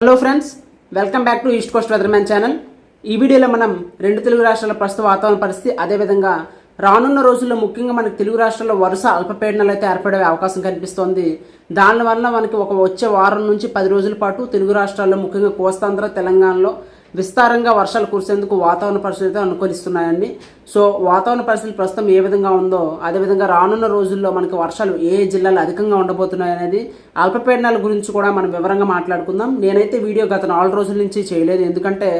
Hello friends welcome back to east coast weatherman channel ఈ వీడియోలో మనం రెండు తెలుగు రాష్ట్రాల ప్రస్తుత వాతావరణ పరిస్థితి అదేవిధంగా రానున్న రోజుల్లో ముఖ్యంగా మనకి తెలుగు రాష్ట్రాల్లో వరుస అల్పపీడనాలు అయితే ఏర్పడే అవకాశం కనిపిస్తోంది. దానివల్ల మనకి ఒక వచ్చే వారం నుంచి పది రోజుల పాటు తెలుగు రాష్ట్రాల్లో ముఖ్యంగా కోస్తాంధ్ర తెలంగాణలో విస్తారంగా వర్షాలు కురిసేందుకు వాతావరణ పరిస్థితులు అనుకూలిస్తున్నాయండి. సో వాతావరణ పరిస్థితులు ప్రస్తుతం ఏ విధంగా ఉందో అదేవిధంగా రానున్న రోజుల్లో మనకి వర్షాలు ఏ ఏ జిల్లాలు అధికంగా ఉండబోతున్నాయి అనేది అల్పపీడనాల గురించి కూడా మనం వివరంగా మాట్లాడుకుందాం. నేనైతే వీడియో గత నాలుగు రోజుల నుంచి చేయలేదు. ఎందుకంటే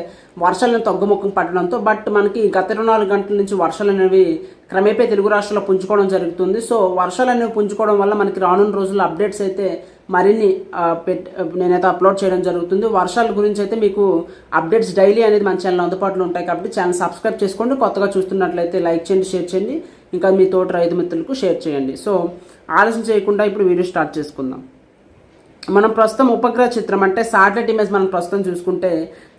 వర్షాలను తగ్గుముఖం పట్టడంతో బట్ మనకి గత ఇరవై నాలుగు గంటల నుంచి వర్షాలు అనేవి క్రమేపీ తెలుగు రాష్ట్రాల్లో పుంజుకోవడం జరుగుతుంది. సో వర్షాలు అనేవి పుంజుకోవడం వల్ల మనకి రానున్న రోజుల్లో అప్డేట్స్ అయితే మరిన్ని పెట్ నేనైతే అప్లోడ్ చేయడం జరుగుతుంది. వర్షాల గురించి అయితే మీకు అప్డేట్స్ డైలీ అనేది మన ఛానల్ అందుబాటులో ఉంటాయి కాబట్టి ఛానల్ సబ్స్క్రైబ్ చేసుకోండి. కొత్తగా చూస్తున్నట్లయితే లైక్ చేయండి షేర్ చేయండి. ఇంకా మీ తోటి రైతు మిత్రులకు షేర్ చేయండి. సో ఆలస్యం చేయకుండా ఇప్పుడు వీడియో స్టార్ట్ చేసుకుందాం. మనం ప్రస్తుతం ఉపగ్రహ చిత్రం అంటే శాటిలైట్ ఇమేజ్ మనం ప్రస్తుతం చూసుకుంటే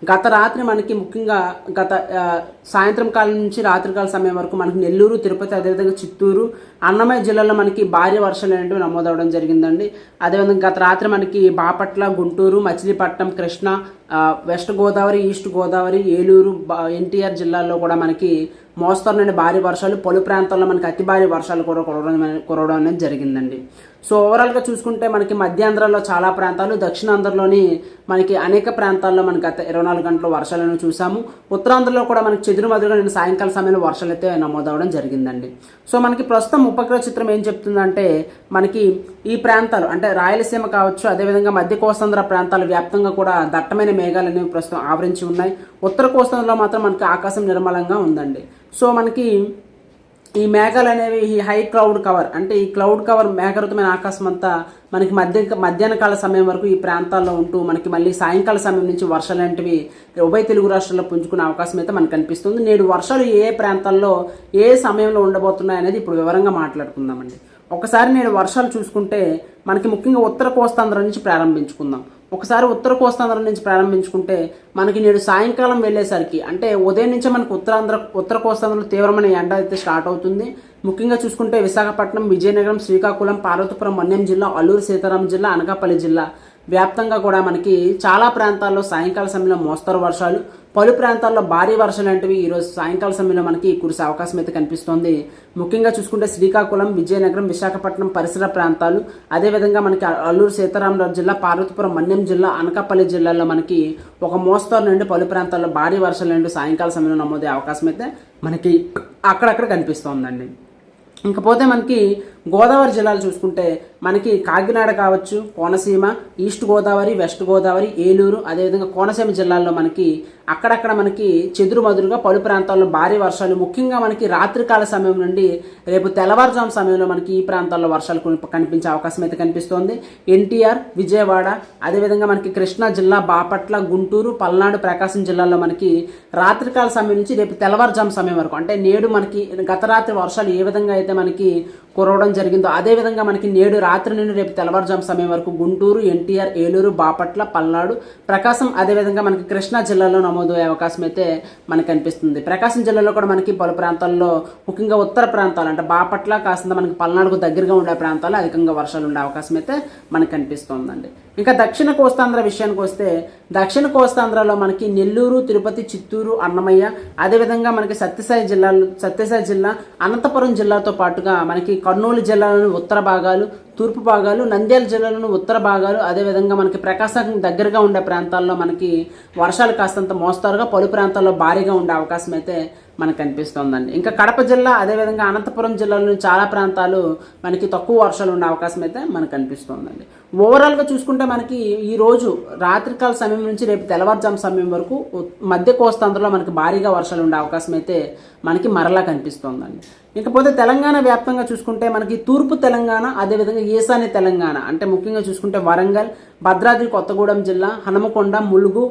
గత రాత్రి మనకి ముఖ్యంగా గత సాయంత్రం కాలం నుంచి రాత్రికాల సమయం వరకు మనకి నెల్లూరు తిరుపతి అదేవిధంగా చిత్తూరు అన్నమయ్య జిల్లాలో మనకి భారీ వర్షాలు అనేవి నమోదవడం జరిగిందండి. అదేవిధంగా గత రాత్రి మనకి Bapatla Guntur Machilipatnam Krishna west Godavari east Godavari Eluru NTR జిల్లాల్లో కూడా మనకి మోస్తరు నుండి భారీ వర్షాలు పలు ప్రాంతాల్లో మనకి అతి భారీ వర్షాలు కూడా కురవడం కురవడం అనేది జరిగిందండి. సో ఓవరాల్గా చూసుకుంటే మనకి మధ్యాంధ్రలో చాలా ప్రాంతాలు దక్షిణాంధ్రలోని మనకి అనేక ప్రాంతాల్లో మనకి గత ఇరవై నాలుగు గంటల వర్షాలను చూసాము ఉత్తరాంధ్రలో కూడా మనకి చెదురుమదురుగా నేను సాయంకాల సమయంలో వర్షాలు అయితే నమోదవడం జరిగిందండి. సో మనకి ప్రస్తుతం ఉపగ్రహ చిత్రం ఏం చెప్తుందంటే మనకి ఈ ప్రాంతాలు అంటే రాయలసీమ కావచ్చు అదేవిధంగా మధ్య కోస్తాంధ్ర ప్రాంతాల వ్యాప్తంగా కూడా దట్టమైన మేఘాలు అనేవి ప్రస్తుతం ఆవరించి ఉన్నాయి. ఉత్తర కోస్తాంధ్రలో మాత్రం మనకి ఆకాశం నిర్మలంగా ఉందండి. సో మనకి ఈ మేఘాలు అనేవి ఈ హై క్లౌడ్ కవర్ అంటే ఈ క్లౌడ్ కవర్ మేఘరుతమైన ఆకాశం అంతా మనకి మధ్య మధ్యాహ్న కాల సమయం వరకు ఈ ప్రాంతాల్లో ఉంటూ మనకి మళ్ళీ సాయంకాల సమయం నుంచి వర్షాలు లాంటివి ఉభయ తెలుగు రాష్ట్రాల్లో పుంజుకునే అవకాశం అయితే మనకు కనిపిస్తుంది. నేడు వర్షాలు ఏ ఏ ప్రాంతాల్లో ఏ సమయంలో ఉండబోతున్నాయి అనేది ఇప్పుడు వివరంగా మాట్లాడుకుందామండి. ఒకసారి నేను వర్షాలు చూసుకుంటే మనకి ముఖ్యంగా ఉత్తర కోస్తాంధ్ర నుంచి ప్రారంభించుకుందాం. ఒకసారి ఉత్తర కోస్తాంధ్ర నుంచి ప్రారంభించుకుంటే మనకి నేడు సాయంకాలం వెళ్ళేసరికి అంటే ఉదయం నుంచే మనకు ఉత్తరాంధ్ర ఉత్తర కోస్తాంధ్రలో తీవ్రమైన ఎండ అయితే స్టార్ట్ అవుతుంది. ముఖ్యంగా చూసుకుంటే విశాఖపట్నం విజయనగరం శ్రీకాకుళం పార్వతీపురం మన్యం జిల్లా అల్లూరు సీతారాం జిల్లా అనకాపల్లి జిల్లా. వ్యాప్తంగా కూడా మనకి చాలా ప్రాంతాల్లో సాయంకాల సమయంలో మోస్తరు వర్షాలు పలు ప్రాంతాల్లో భారీ వర్షాలు లాంటివి ఈరోజు సాయంకాల సమయంలో మనకి కురిసే అవకాశం అయితే కనిపిస్తోంది. ముఖ్యంగా చూసుకుంటే శ్రీకాకుళం విజయనగరం విశాఖపట్నం పరిసర ప్రాంతాలు అదేవిధంగా మనకి అల్లూరు సీతారామరాజు జిల్లా పార్వతీపురం మన్యం జిల్లా అనకాపల్లి జిల్లాల్లో మనకి ఒక మోస్తరు నుండి పలు ప్రాంతాల్లో భారీ వర్షాలు నుండి సాయంకాల సమయంలో నమోదే అవకాశం అయితే మనకి అక్కడక్కడ కనిపిస్తోందండి. ఇంకపోతే మనకి గోదావరి జిల్లాలు చూసుకుంటే మనకి కాకినాడ కావచ్చు కోనసీమ ఈస్ట్ గోదావరి వెస్ట్ గోదావరి ఏలూరు అదేవిధంగా కోనసీమ జిల్లాల్లో మనకి అక్కడక్కడ మనకి చెదురుమదురుగా పలు ప్రాంతాల్లో భారీ వర్షాలు ముఖ్యంగా మనకి రాత్రికాల సమయం నుండి రేపు తెల్లవారుజాము సమయంలో మనకి ఈ ప్రాంతాల్లో వర్షాలు కనిపించే అవకాశం అయితే కనిపిస్తోంది. ఎన్టీఆర్ విజయవాడ అదేవిధంగా మనకి కృష్ణా జిల్లా బాపట్ల గుంటూరు పల్నాడు ప్రకాశం జిల్లాల్లో మనకి రాత్రికాల సమయం నుంచి రేపు తెల్లవారుజాము సమయం వరకు అంటే నేడు మనకి గత రాత్రి వర్షాలు ఏ విధంగా అయితే మనకి కురవడం జరిగిందో అదే విధంగా మనకి నేడు రాత్రి నుండి రేపు తెల్లవారుజాము సమయం వరకు గుంటూరు ఎన్టీఆర్ ఏలూరు బాపట్ల పల్నాడు ప్రకాశం అదేవిధంగా మనకి కృష్ణా జిల్లాలో నమోదయ్యే అవకాశం అయితే మనకు కనిపిస్తుంది. ప్రకాశం జిల్లాలో కూడా మనకి పలు ప్రాంతాల్లో ముఖ్యంగా ఉత్తర ప్రాంతాలు అంటే బాపట్ల కాస్త మనకి పల్నాడుకు దగ్గరగా ఉండే ప్రాంతాల్లో అధికంగా వర్షాలు ఉండే అవకాశం అయితే మనకు కనిపిస్తోందండి. ఇంకా దక్షిణ కోస్తాంధ్ర విషయానికి వస్తే దక్షిణ కోస్తాంధ్రలో మనకి నెల్లూరు తిరుపతి చిత్తూరు అన్నమయ్య అదేవిధంగా మనకి సత్యసాయి జిల్లాలో సత్యసాయి జిల్లా అనంతపురం జిల్లాతో పాటుగా మనకి కర్నూలు జిల్లాలోని ఉత్తర భాగాలు తూర్పు భాగాలు నంద్యాల జిల్లాలోని ఉత్తర భాగాలు అదేవిధంగా మనకి ప్రకాశం దగ్గరగా ఉండే ప్రాంతాల్లో మనకి వర్షాలు కాస్తంత మోస్తారుగా పలు ప్రాంతాల్లో భారీగా ఉండే అవకాశం అయితే మనకు కనిపిస్తోందండి. ఇంకా కడప జిల్లా అదేవిధంగా అనంతపురం జిల్లాలోని చాలా ప్రాంతాలు మనకి తక్కువ వర్షాలు ఉండే అవకాశం అయితే మనకు కనిపిస్తోందండి. ఓవరాల్గా చూసుకుంటే మనకి ఈరోజు రాత్రికాల సమయం నుంచి రేపు తెల్లవారుజాము సమయం వరకు మధ్య కోస్తాంధ్రలో మనకి భారీగా వర్షాలు ఉండే అవకాశం అయితే మనకి మరలా కనిపిస్తోందండి. ఇకపోతే తెలంగాణ వ్యాప్తంగా చూసుకుంటే మనకి తూర్పు తెలంగాణ అదేవిధంగా ఈశాన్య తెలంగాణ అంటే ముఖ్యంగా చూసుకుంటే వరంగల్ భద్రాద్రి కొత్తగూడెం జిల్లా హనుమకొండ ములుగు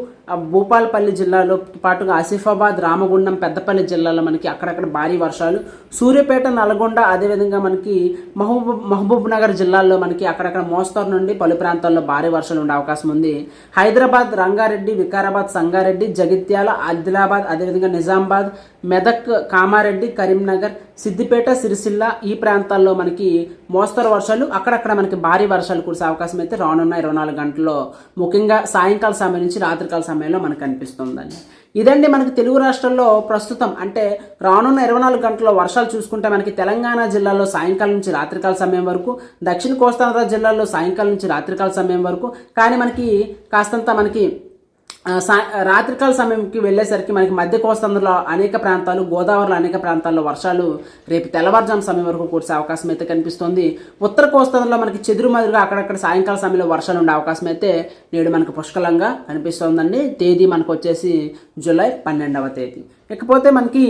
భూపాలపల్లి జిల్లాలో పాటుగా ఆసిఫాబాద్ రామగుండం పెద్దపల్లి జిల్లాలో మనకి అక్కడక్కడ భారీ వర్షాలు. సూర్యాపేట నల్గొండ అదేవిధంగా మనకి మహబూబ్ మహబూబ్ నగర్ జిల్లాల్లో మనకి అక్కడక్కడ మోస్తరు నుండి పలు ప్రాంతాల్లో భారీ వర్షాలు ఉండే అవకాశం ఉంది. హైదరాబాద్ రంగారెడ్డి వికారాబాద్ సంగారెడ్డి జగిత్యాల ఆదిలాబాద్ అదేవిధంగా నిజామాబాద్ మెదక్ కామారెడ్డి కరీంనగర్ సిద్దిపేట సిరిసిల్ల ఈ ప్రాంతాల్లో మనకి మోస్తరు వర్షాలు అక్కడక్కడ మనకి భారీ వర్షాలు కురిసే అవకాశం అయితే రానున్న ఇరవై నాలుగు గంటల్లో ముఖ్యంగా సాయంకాల సమయం నుంచి రాత్రికాల సమయంలో మనకు కనిపిస్తుందండి ఇదండి మనకి తెలుగు రాష్ట్రాల్లో ప్రస్తుతం అంటే రానున్న ఇరవై నాలుగు గంటల్లో వర్షాలు చూసుకుంటే మనకి తెలంగాణ జిల్లాలో సాయంకాలం నుంచి రాత్రికాల సమయం వరకు దక్షిణ కోస్తాంధ్ర జిల్లాలో సాయంకాలం నుంచి రాత్రికాల సమయం వరకు కానీ మనకి కాస్తంత మనకి రాత్రికాల సమయంకి వెళ్ళేసరికి మనకి మధ్య కోస్తాంధ్రలో అనేక ప్రాంతాలు గోదావరిలో అనేక ప్రాంతాల్లో వర్షాలు రేపు తెల్లవారుజాము సమయం వరకు కురిసే అవకాశం అయితే కనిపిస్తోంది. ఉత్తర కోస్తాంధ్రలో మనకి చెదురు మాదిరిగా అక్కడక్కడ సాయంకాల సమయంలో వర్షాలు ఉండే అవకాశం అయితే నేడు మనకు పుష్కలంగా కనిపిస్తోందండి. తేదీ మనకు వచ్చేసి జూలై పన్నెండవ తేదీ. ఇకపోతే మనకి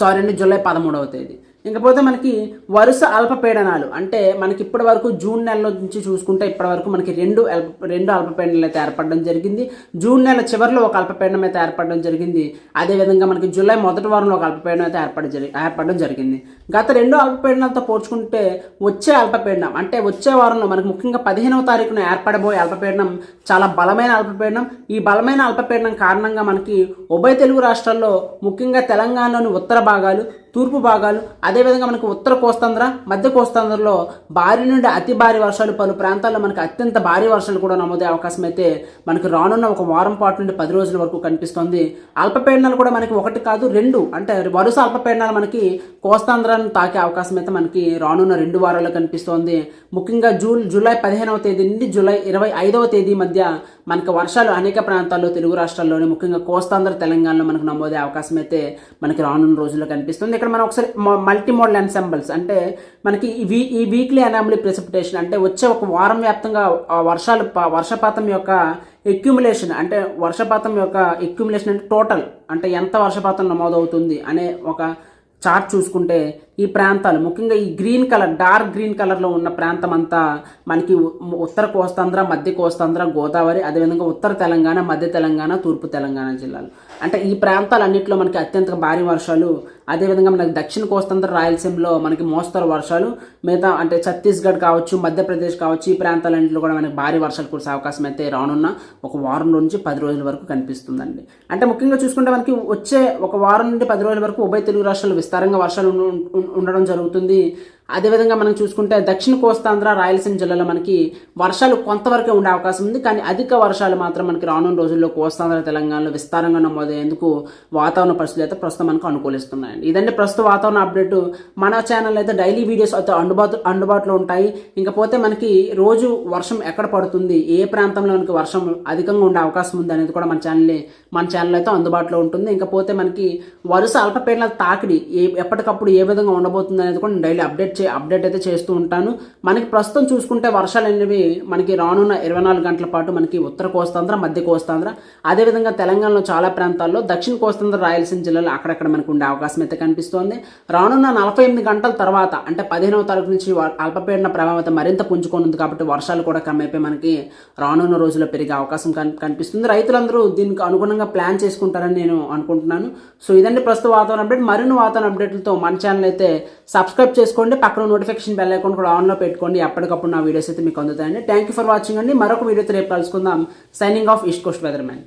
సారీ అండి జూలై పదమూడవ తేదీ. ఇంకపోతే మనకి వరుస అల్పపీడనాలు అంటే మనకి ఇప్పటి వరకు జూన్ నెల నుంచి చూసుకుంటే ఇప్పటి వరకు మనకి రెండు అల్ప రెండు అల్పపీడనాలు అయితే ఏర్పడడం జరిగింది. జూన్ నెల చివరిలో ఒక అల్పపీడనం అయితే ఏర్పడడం జరిగింది. అదేవిధంగా మనకి జూలై మొదటి వారంలో ఒక అల్పపీడనం అయితే ఏర్పడ జరి ఏర్పడడం జరిగింది. గత రెండు అల్పపీడనాలతో పోల్చుకుంటే వచ్చే అల్పపీడనం అంటే వచ్చే వారంలో మనకి ముఖ్యంగా పదిహేనవ తారీఖున ఏర్పడబోయే అల్పపీడనం చాలా బలమైన అల్పపీడనం. ఈ బలమైన అల్పపీడనం కారణంగా మనకి ఉభయ తెలుగు రాష్ట్రాల్లో ముఖ్యంగా తెలంగాణలోని ఉత్తర భాగాలు తూర్పు భాగాలు అదేవిధంగా మనకు ఉత్తర కోస్తాంధ్ర మధ్య కోస్తాంధ్రలో భారీ నుండి అతి భారీ వర్షాలు పలు ప్రాంతాల్లో మనకు అత్యంత భారీ వర్షాలు కూడా నమోదే అవకాశం అయితే మనకు రానున్న ఒక వారం పాటు నుండి పది రోజుల వరకు కనిపిస్తుంది. అల్పపీడనాలు కూడా మనకి ఒకటి కాదు రెండు అంటే వరుస అల్పపీడనాలు మనకి కోస్తాంధ్రాన్ని తాకే అవకాశం అయితే మనకి రానున్న రెండు వారాల్లో కనిపిస్తోంది. ముఖ్యంగా జూన్ జూలై పదిహేనవ తేదీ నుండి జూలై ఇరవై ఐదవ తేదీ మధ్య మనకు వర్షాలు అనేక ప్రాంతాల్లో తెలుగు రాష్ట్రాల్లోని ముఖ్యంగా కోస్తాంధ్ర తెలంగాణలో మనకు నమోదే అవకాశం అయితే మనకి రానున్న రోజుల్లో కనిపిస్తుంది. ఇక్కడ మనం ఒకసారి మల్టీ మోడల్ ఎన్సెంబల్స్ అంటే మనకి వీ ఈ వీక్లీ అనామలీ ప్రెసిపిటేషన్ అంటే వచ్చే ఒక వారం వ్యాప్తంగా వర్షాలు వర్షపాతం యొక్క ఎక్యుములేషన్ అంటే వర్షపాతం యొక్క ఎక్యుములేషన్ అంటే టోటల్ అంటే ఎంత వర్షపాతం నమోదవుతుంది అనే ఒక చార్ట్ చూసుకుంటే ఈ ప్రాంతాలు. ముఖ్యంగా ఈ గ్రీన్ కలర్ డార్క్ గ్రీన్ కలర్లో ఉన్న ప్రాంతం అంతా మనకి ఉత్తర కోస్తాంధ్ర మధ్య కోస్తాంధ్ర గోదావరి అదేవిధంగా ఉత్తర తెలంగాణ మధ్య తెలంగాణ తూర్పు తెలంగాణ జిల్లాలు. అంటే ఈ ప్రాంతాలన్నింటిలో మనకి అత్యంత భారీ వర్షాలు అదేవిధంగా మనకి దక్షిణ కోస్తాంధ్ర రాయలసీమలో మనకి మోస్తరు వర్షాలు మిగతా అంటే ఛత్తీస్గఢ్ కావచ్చు మధ్యప్రదేశ్ కావచ్చు ఈ ప్రాంతాలన్నింటిలో కూడా మనకి భారీ వర్షాలు కురిసే అవకాశం అయితే రానున్న ఒక వారం నుంచి పది రోజుల వరకు కనిపిస్తుందండి. అంటే ముఖ్యంగా చూసుకుంటే మనకి వచ్చే ఒక వారం నుండి పది రోజుల వరకు ఉభయ తెలుగు రాష్ట్రాలు విస్తారంగా వర్షాలు ఉండడం జరుగుతుంది. అదేవిధంగా మనం చూసుకుంటే దక్షిణ కోస్తాంధ్ర రాయలసీమ జిల్లాలో మనకి వర్షాలు కొంతవరకే ఉండే అవకాశం ఉంది. కానీ అధిక వర్షాలు మాత్రం మనకి రానున్న రోజుల్లో కోస్తాంధ్ర తెలంగాణలో విస్తారంగా నమోదయ్యేందుకు వాతావరణ పరిస్థితులు అయితే ప్రస్తుతం మనకు అనుకూలిస్తున్నాయండి. ఇదండి ప్రస్తుత వాతావరణ అప్డేట్. మన ఛానల్ అయితే డైలీ వీడియోస్ అయితే అందుబాటు అందుబాటులో ఉంటాయి. ఇంకపోతే మనకి రోజు వర్షం ఎక్కడ పడుతుంది? ఏ ప్రాంతంలో మనకి వర్షం అధికంగా ఉండే అవకాశం ఉంది అనేది కూడా మన ఛానల్ మన ఛానల్ అయితే అందుబాటులో ఉంటుంది. ఇంకపోతే మనకి వరుస అల్పపీడన తాకిడి ఏ ఎప్పటికప్పుడు ఏ విధంగా ఉండబోతుంది అనేది కూడా డైలీ అప్డేట్ చే అప్డేట్ అయితే చేస్తూ ఉంటాను. మనకి ప్రస్తుతం చూసుకుంటే వర్షాలు అనేవి మనకి రానున్న ఇరవై నాలుగు గంటల పాటు మనకి ఉత్తర కోస్తాంధ్ర మధ్య కోస్తాంధ్ర అదేవిధంగా తెలంగాణలో చాలా ప్రాంతాల్లో దక్షిణ కోస్తాంధ్ర రాయలసీమ జిల్లాలో అక్కడక్కడ మనకు ఉండే అవకాశం అయితే కనిపిస్తోంది. రానున్న నలభై ఎనిమిది గంటల తర్వాత అంటే పదిహేనవ తారీఖు నుంచి అల్పపీడన ప్రభావం మరింత పుంజుకోనుంది కాబట్టి వర్షాలు కూడా కమ్మైపోయి మనకి రానున్న రోజుల్లో పెరిగే అవకాశం కన్- కనిపిస్తుంది. రైతులందరూ దీనికి అనుగుణంగా ప్లాన్ చేసుకుంటారని నేను అనుకుంటున్నాను. సో ఇదండి ప్రస్తుత వాతావరణ అప్డేట్. మరిన్ని వాతావరణ అప్డేట్లతో మన ఛానల్ అయితే సబ్స్క్రైబ్ చేసుకోండి. పక్కన నోటిఫికేషన్ బెల్ అకౌంట్ కూడా ఆన్లో పెట్టుకోండి. ఎప్పటికప్పుడు నా వీడియోస్ అయితే మీకు అందుతాయండి. థ్యాంక్ యూ ఫర్ వాచింగ్ అండి. మరొక వీడియోతో రేపు కలుసుకుందాం. Signing off east coast weatherman